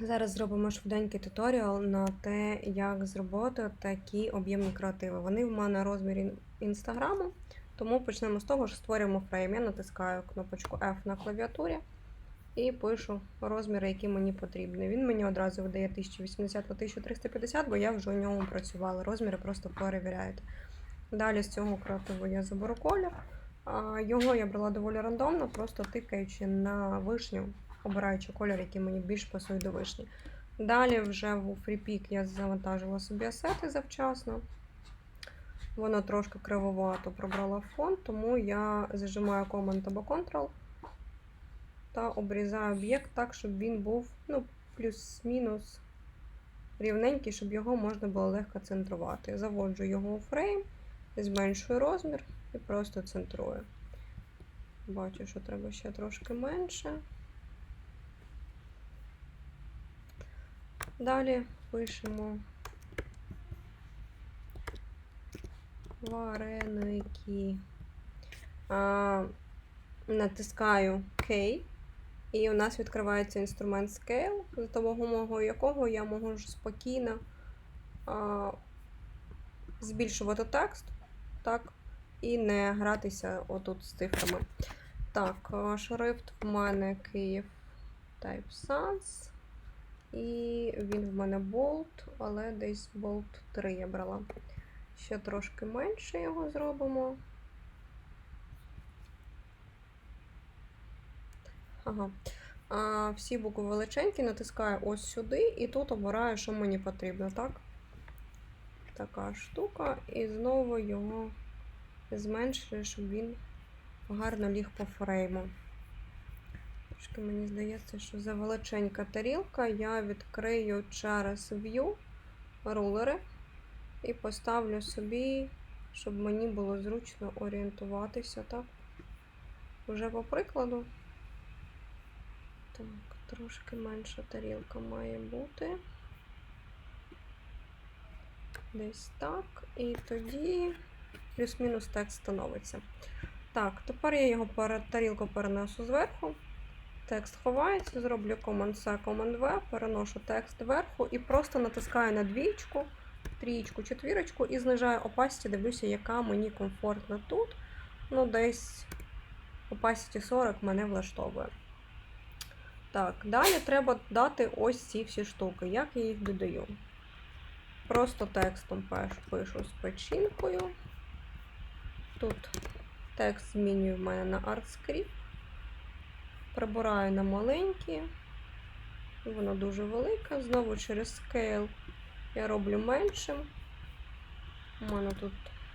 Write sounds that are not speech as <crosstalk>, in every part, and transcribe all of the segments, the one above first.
Зараз зробимо швиденький туторіал на те, як зробити такі об'ємні креативи. Вони в мене розмірі інстаграму, тому почнемо з того, що створюємо фрейм. Я натискаю кнопочку F на клавіатурі і пишу розміри, які мені потрібні. Він мені одразу видає 1080 на 1350, бо я вже у ньому працювала. Розміри просто перевіряєте. Далі з цього креативу я заберу колір. Його я брала доволі рандомно, просто тикаючи на вишню, обираючи колір, який мені більш пасує до вишні. Далі вже в FreePick я завантажила собі асети завчасно. Воно трошки кривовато пробрала фон, тому я зажимаю Command або Ctrl та обрізаю об'єкт так, щоб він був ну, плюс-мінус рівненький, щоб його можна було легко центрувати. Заводжу його у фрейм, зменшую розмір і просто центрую. Бачу, що треба ще трошки менше. Далі пишемо вареники. А, натискаю K, і у нас відкривається інструмент Scale, за допомогою якого я можу спокійно а, збільшувати текст, так, і не гратися отут з цифрами. Так, шрифт в мене Київ Type Sans. І він в мене болт, але десь болт 3 я брала. Ще трошки менше його зробимо. Ага. А, Всі букви величенькі, натискаю ось сюди, і тут обираю, що мені потрібно, так? Така штука. І знову його зменшую, щоб він гарно ліг по фрейму. Трошки мені здається, що за величенька тарілка я відкрию через View рулери і поставлю собі, щоб мені було зручно орієнтуватися, так? Уже по прикладу. Так, трошки менша тарілка має бути. Десь так. І тоді плюс-мінус текст становиться. Так, тепер я його тарілку перенесу зверху. Текст ховається, зроблю Command-C, Command-V, переношу текст вверху і просто натискаю на двічку, трієчку, четвірочку і знижаю opacity, дивлюся, яка мені комфортна тут. Ну, десь opacity 40 мене влаштовує. Так, далі треба дати ось ці всі штуки. Як я їх додаю? Просто текстом пишу з печінкою. Тут текст змінюю в мене на ArtScript. Прибираю на маленькі. Воно дуже велике. Знову через Scale я роблю меншим. У мене тут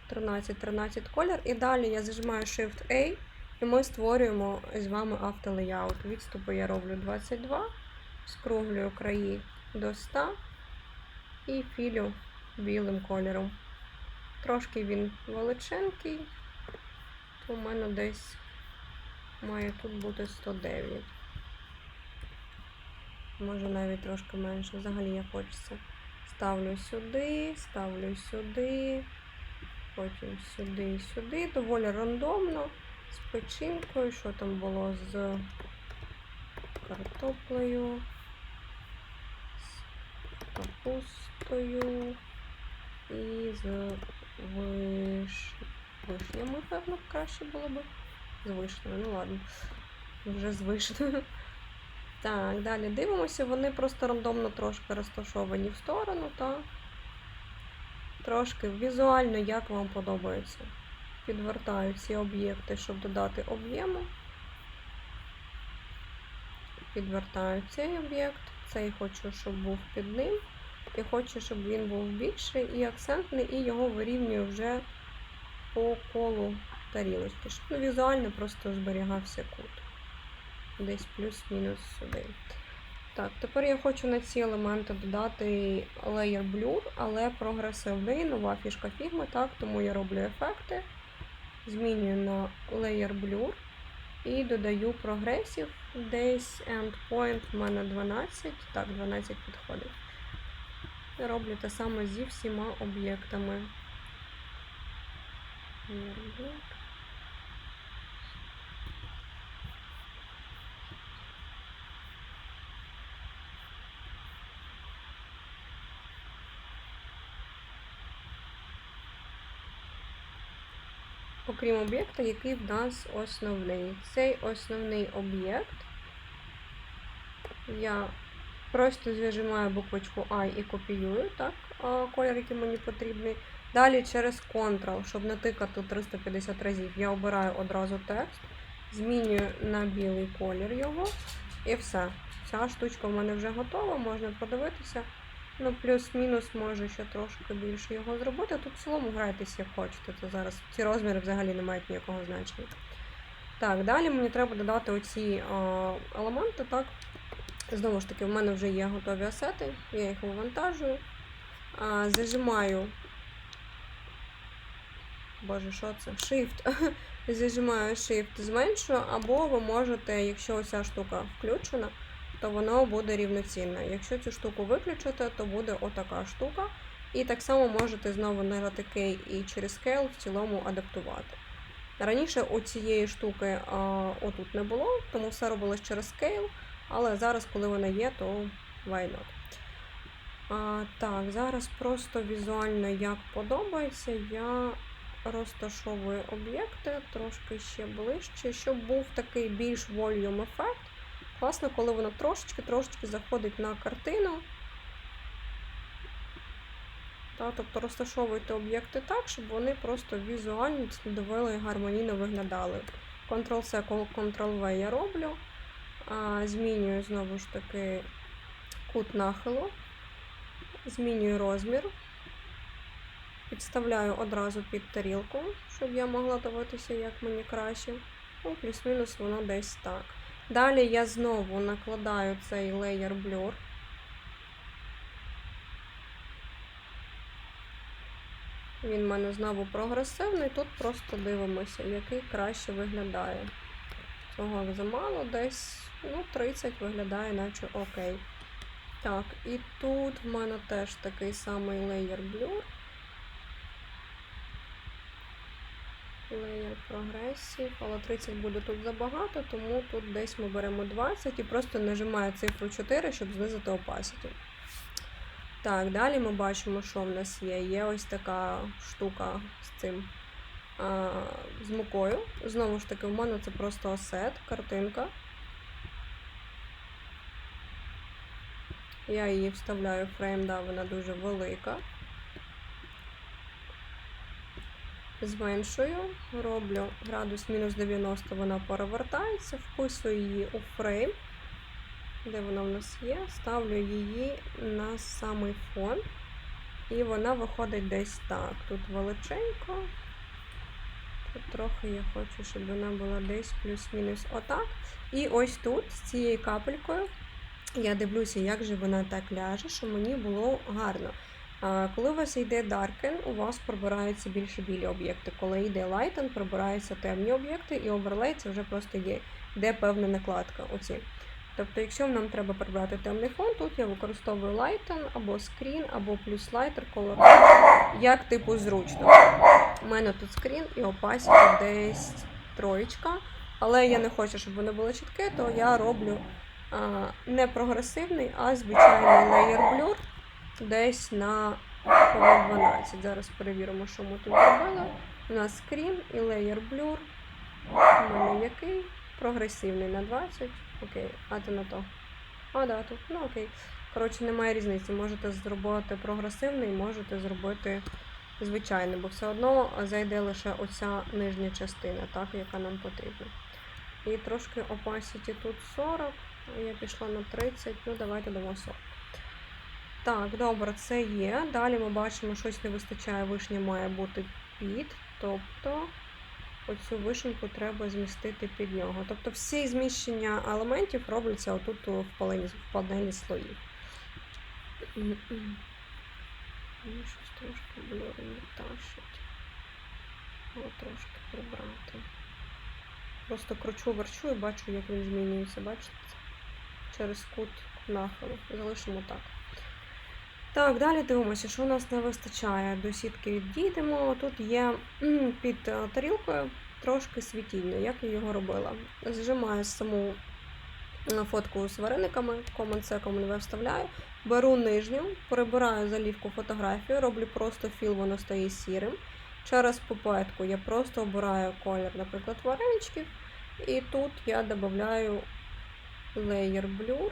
13-13 колір. І далі я зажимаю Shift-A. І ми створюємо з вами автолеяут. Відступи я роблю 22, скруглюю краї до 100 і філю білим кольором. Трошки він величенький, у мене десь має тут бути 109. Може навіть трошки менше. Взагалі я хочеться. Ставлю сюди, ставлю сюди, потім сюди сюди. Доволі рандомно з печінкою, що там було з картоплею, з капустою і з виш... вишнями, певно, краще було б. З ну ладно, вже з. Так, далі дивимося, вони просто рандомно трошки розташовані в сторону, та трошки візуально, як вам подобається підвертаю ці об'єкти, щоб додати об'єму. Підвертаю цей об'єкт, цей хочу, щоб був під ним. І хочу, щоб він був більший і акцентний, і його вирівнюю вже по колу тарілочки, щоб ну, візуально просто зберігався кут. Десь плюс-мінус сюди. Так, тепер я хочу на ці елементи додати Layer Blur, але прогресивний, нова фішка фігми, так, тому я роблю ефекти змінюю на Layer Blur і додаю прогресів. Десь endpoint в мене 12. Так, 12 підходить. Роблю те саме зі всіма об'єктами. Окрім об'єкта, який в нас основний. Цей основний об'єкт я просто зажимаю буквочку I і копіюю, так, колір, який мені потрібний. Далі через Ctrl, щоб натикати 350 разів, я обираю одразу текст, змінюю на білий колір його і все. Ця штучка в мене вже готова, можна подивитися. Ну, плюс-мінус може ще трошки більше його зробити. Тут в цілому грайтесь як хочете. Це зараз ці розміри взагалі не мають ніякого значення. Так, далі мені треба додати оці а, елементи, так. Знову ж таки, в мене вже є готові асети, я їх вивантажую. А, зажимаю. Боже, що це? Shift. <laughs> Зажимаю Shift, зменшую, або ви можете, якщо оця штука включена, то воно буде рівноцінне. Якщо цю штуку виключити, то буде отака штука. І так само можете знову нажати K і через Scale в цілому адаптувати. Раніше у цієї штуки а, отут не було, тому все робилось через Scale, але зараз, коли вона є, то why not. А, так, зараз просто візуально як подобається, я розташовую об'єкти трошки ще ближче, щоб був такий більш volume ефект. Класно, коли воно трошечки-трошечки заходить на картину. Та, тобто розташовуйте об'єкти так, щоб вони просто візуально слідовили і гармонійно виглядали. Ctrl-C, Ctrl-V я роблю. Змінюю знову ж таки кут нахилу, змінюю розмір, підставляю одразу під тарілку, щоб я могла дивитися, як мені краще. Ну, плюс-мінус воно десь так. Далі я знову накладаю цей Layer Blur. Він в мене знову прогресивний. Тут просто дивимося, який краще виглядає. Цього замало, десь ну, 30 виглядає, наче окей. Так, і тут в мене теж такий самий Layer Blur. Layer прогресів, але 30 буде тут забагато, тому тут десь ми беремо 20 і просто нажимаю цифру 4, щоб знизити opacity. Так, далі ми бачимо, що в нас є. Є ось така штука з цим а, з мукою. Знову ж таки, в мене це просто осет, картинка. Я її вставляю в фрейм, да, вона дуже велика. Зменшую, роблю градус мінус 90, вона перевертається, вписую її у фрейм, де вона в нас є, ставлю її на самий фон, і вона виходить десь так. Тут величенько. Тут трохи я хочу, щоб вона була десь плюс-мінус отак. І ось тут, з цією капелькою, я дивлюся, як же вона так ляже, щоб мені було гарно. Коли у вас йде Darken, у вас прибираються більше білі об'єкти. Коли йде Lighten, прибираються темні об'єкти, і Overlay це вже просто є, де певна накладка. Оці. Тобто, якщо нам треба прибрати темний фон, тут я використовую Lighten або Screen, або плюс Lighter Color, як типу зручно. У мене тут скрін і opacity десь троєчка, але я не хочу, щоб воно було чітке, то я роблю а, не прогресивний, а звичайний Layer Blur десь на 12. Зараз перевіримо, що ми тут зробили. У нас скрін і layer blur. У який? Прогресивний на 20. Окей, а ти на то. А, да, тут. Ну окей. Коротше, немає різниці. Можете зробити прогресивний, можете зробити звичайний, бо все одно зайде лише оця нижня частина, так, яка нам потрібна. І трошки opacity тут 40, я пішла на 30, ну давайте дамо 40. Так, добре, це є. Далі ми бачимо, щось не вистачає, вишня має бути під. Тобто оцю вишеньку треба змістити під нього. Тобто всі зміщення елементів робляться отут в панелі, в панелі слоїв. Щось трошки блюри не тащить. Трошки прибрати. Просто кручу, верчу і бачу, як він змінюється. Бачите? Через кут нахилу. Залишимо так. Так, далі дивимося, що у нас не вистачає. До сітки відійдемо. Тут є під е, тарілкою трошки світіння, як я його робила. Зжимаю саму е, фотку з варениками, Command-C, Command-V вставляю. Беру нижню, прибираю залівку фотографію, роблю просто філ, воно стає сірим. Через пипетку я просто обираю колір, наприклад, вареничків. І тут я додаю Layer Blur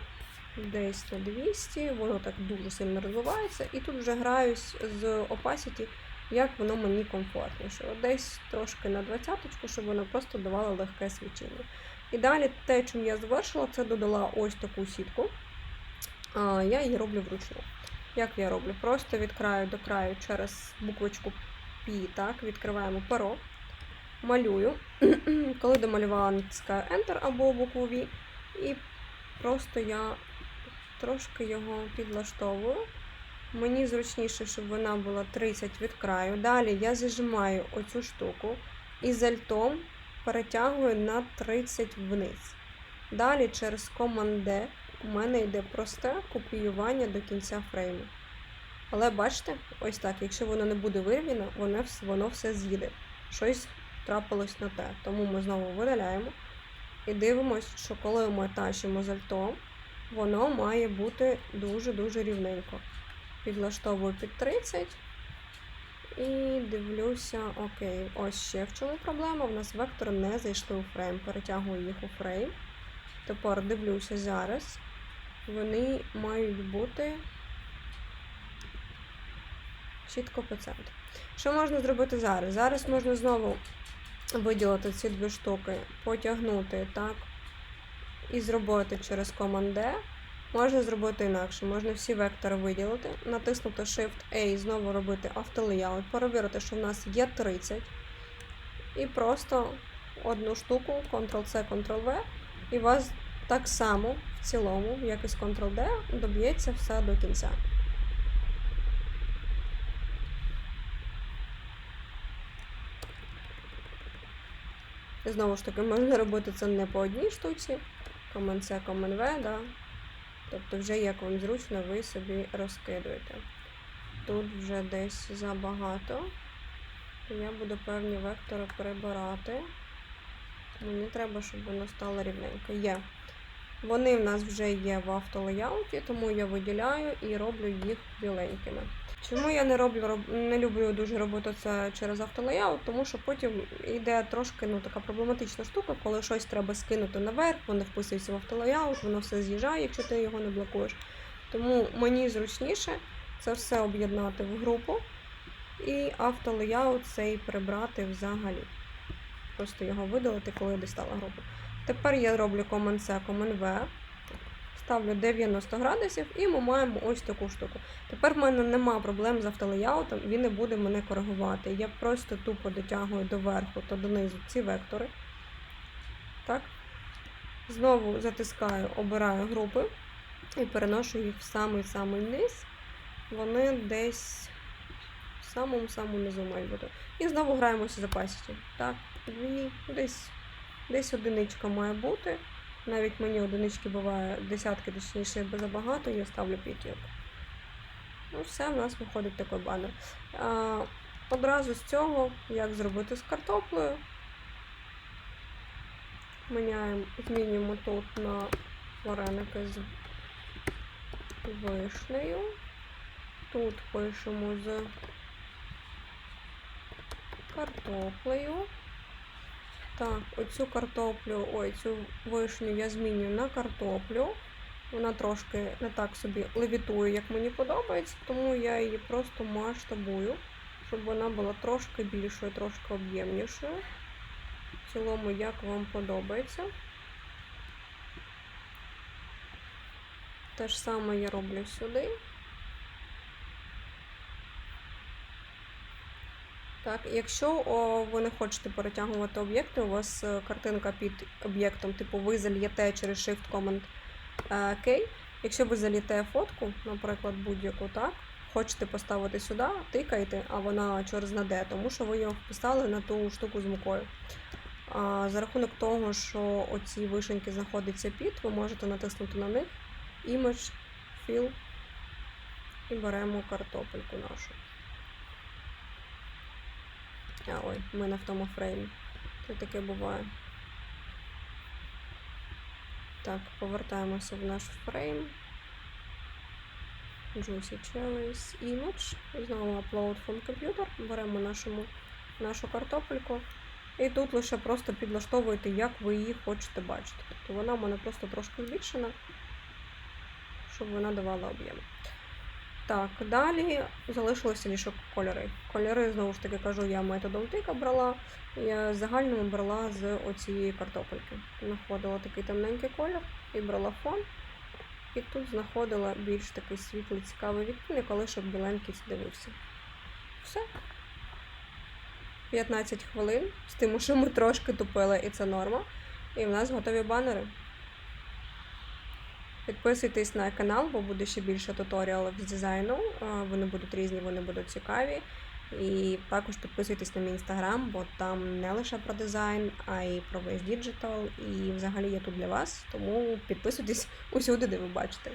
десь на 200, воно так дуже сильно розвивається. І тут вже граюсь з opacity, як воно мені комфортніше. Десь трошки на 20 щоб воно просто давало легке свічення. І далі те, чим я завершила, це додала ось таку сітку. А, Я її роблю вручну. Як я роблю? Просто від краю до краю через буквочку P, так, відкриваємо перо, малюю. <clears throat> Коли домалювала, натискаю Enter або букву V, і просто я трошки його підлаштовую. Мені зручніше, щоб вона була 30 від краю. Далі я зажимаю оцю штуку і з альтом перетягую на 30 вниз. Далі через Command D у мене йде просте копіювання до кінця фрейму. Але бачите, ось так, якщо воно не буде вирівняно, воно, воно все з'їде. Щось трапилось на те. Тому ми знову видаляємо і дивимося, що коли ми тащимо з альтом, воно має бути дуже-дуже рівненько. Підлаштовую під 30 і дивлюся, окей, ось ще в чому проблема. У нас вектори не зайшли у фрейм. Перетягую їх у фрейм. Тепер дивлюся зараз. Вони мають бути чітко по центру. Що можна зробити зараз? Зараз можна знову виділити ці дві штуки, потягнути так, і зробити через Command D. Можна зробити інакше. Можна всі вектори виділити, натиснути Shift-A, знову робити автолеяут, перевірити, що в нас є 30. І просто одну штуку Ctrl-C, Ctrl-V, і у вас так само в цілому, як і з Ctrl-D, доб'ється все до кінця. І знову ж таки, можна робити це не по одній штуці. Command C, Command V, да. Тобто вже як вам зручно, ви собі розкидуєте. Тут вже десь забагато. Я буду певні вектори прибирати. Мені треба, щоб воно стало рівненько. Є. Вони в нас вже є в автолеяуті, тому я виділяю і роблю їх біленькими. Чому я не роблю не люблю дуже робити це через автолеяут? Тому що потім йде трошки ну, така проблематична штука, коли щось треба скинути наверх, воно вписується в автолеяут, воно все з'їжджає, якщо ти його не блокуєш. Тому мені зручніше це все об'єднати в групу і автолеяут цей прибрати взагалі. Просто його видалити, коли я дістала групу. Тепер я роблю Command-C, Command-V, ставлю 90 градусів і ми маємо ось таку штуку. Тепер в мене нема проблем з автолеяутом, він не буде мене коригувати. Я просто тупо дотягую до верху та донизу ці вектори. Так. Знову затискаю, обираю групи і переношу їх в самий-самий низ. Вони десь в самому-самому низу мають бути. І знову граємося з opacity. Так, десь, десь одиничка має бути. Навіть мені одинички буває десятки, точніше, забагато, я ставлю п'ятірку. Ну, все, в нас виходить такий банер. А, одразу з цього, як зробити з картоплею. Міняємо, змінюємо тут на вареники з вишнею. Тут пишемо з картоплею. Так, оцю картоплю, ой, цю вишню я змінюю на картоплю. Вона трошки не так собі левітує, як мені подобається, тому я її просто масштабую, щоб вона була трошки більшою, трошки об'ємнішою. В цілому, як вам подобається. Те ж саме я роблю сюди. Так, якщо о, ви не хочете перетягувати об'єкти, у вас е, картинка під об'єктом, типу ви зальєте через Shift Command е, K. Якщо ви заліте фотку, наприклад, будь-яку, так, хочете поставити сюди, тикайте, а вона через на D, тому що ви його вписали на ту штуку з мукою. А, за рахунок того, що оці вишеньки знаходяться під, ви можете натиснути на них Image, Fill і беремо картопельку нашу. А, ой, ми не в тому фреймі. Це таке буває. Так, повертаємося в наш фрейм. Juicy Cherries Image. Знову Upload from Computer. Беремо нашому нашу картопельку. І тут лише просто підлаштовуєте, як ви її хочете бачити. Тобто вона в мене просто трошки збільшена, щоб вона давала об'єм. Так, далі залишилося лише кольори. Кольори, знову ж таки кажу, я методом тика брала. Я загальному брала з оцієї картопельки. Знаходила такий темненький колір і брала фон. І тут знаходила більш такий світлий, цікавий відтінок, але щоб біленький дивився. Все. 15 хвилин з тим, що ми трошки тупили, і це норма. І в нас готові банери. Підписуйтесь на канал, бо буде ще більше туторіалів з дизайну. Вони будуть різні, вони будуть цікаві. І також підписуйтесь на мій інстаграм, бо там не лише про дизайн, а й про весь діджитал. І взагалі я тут для вас. Тому підписуйтесь усюди, де ви бачите.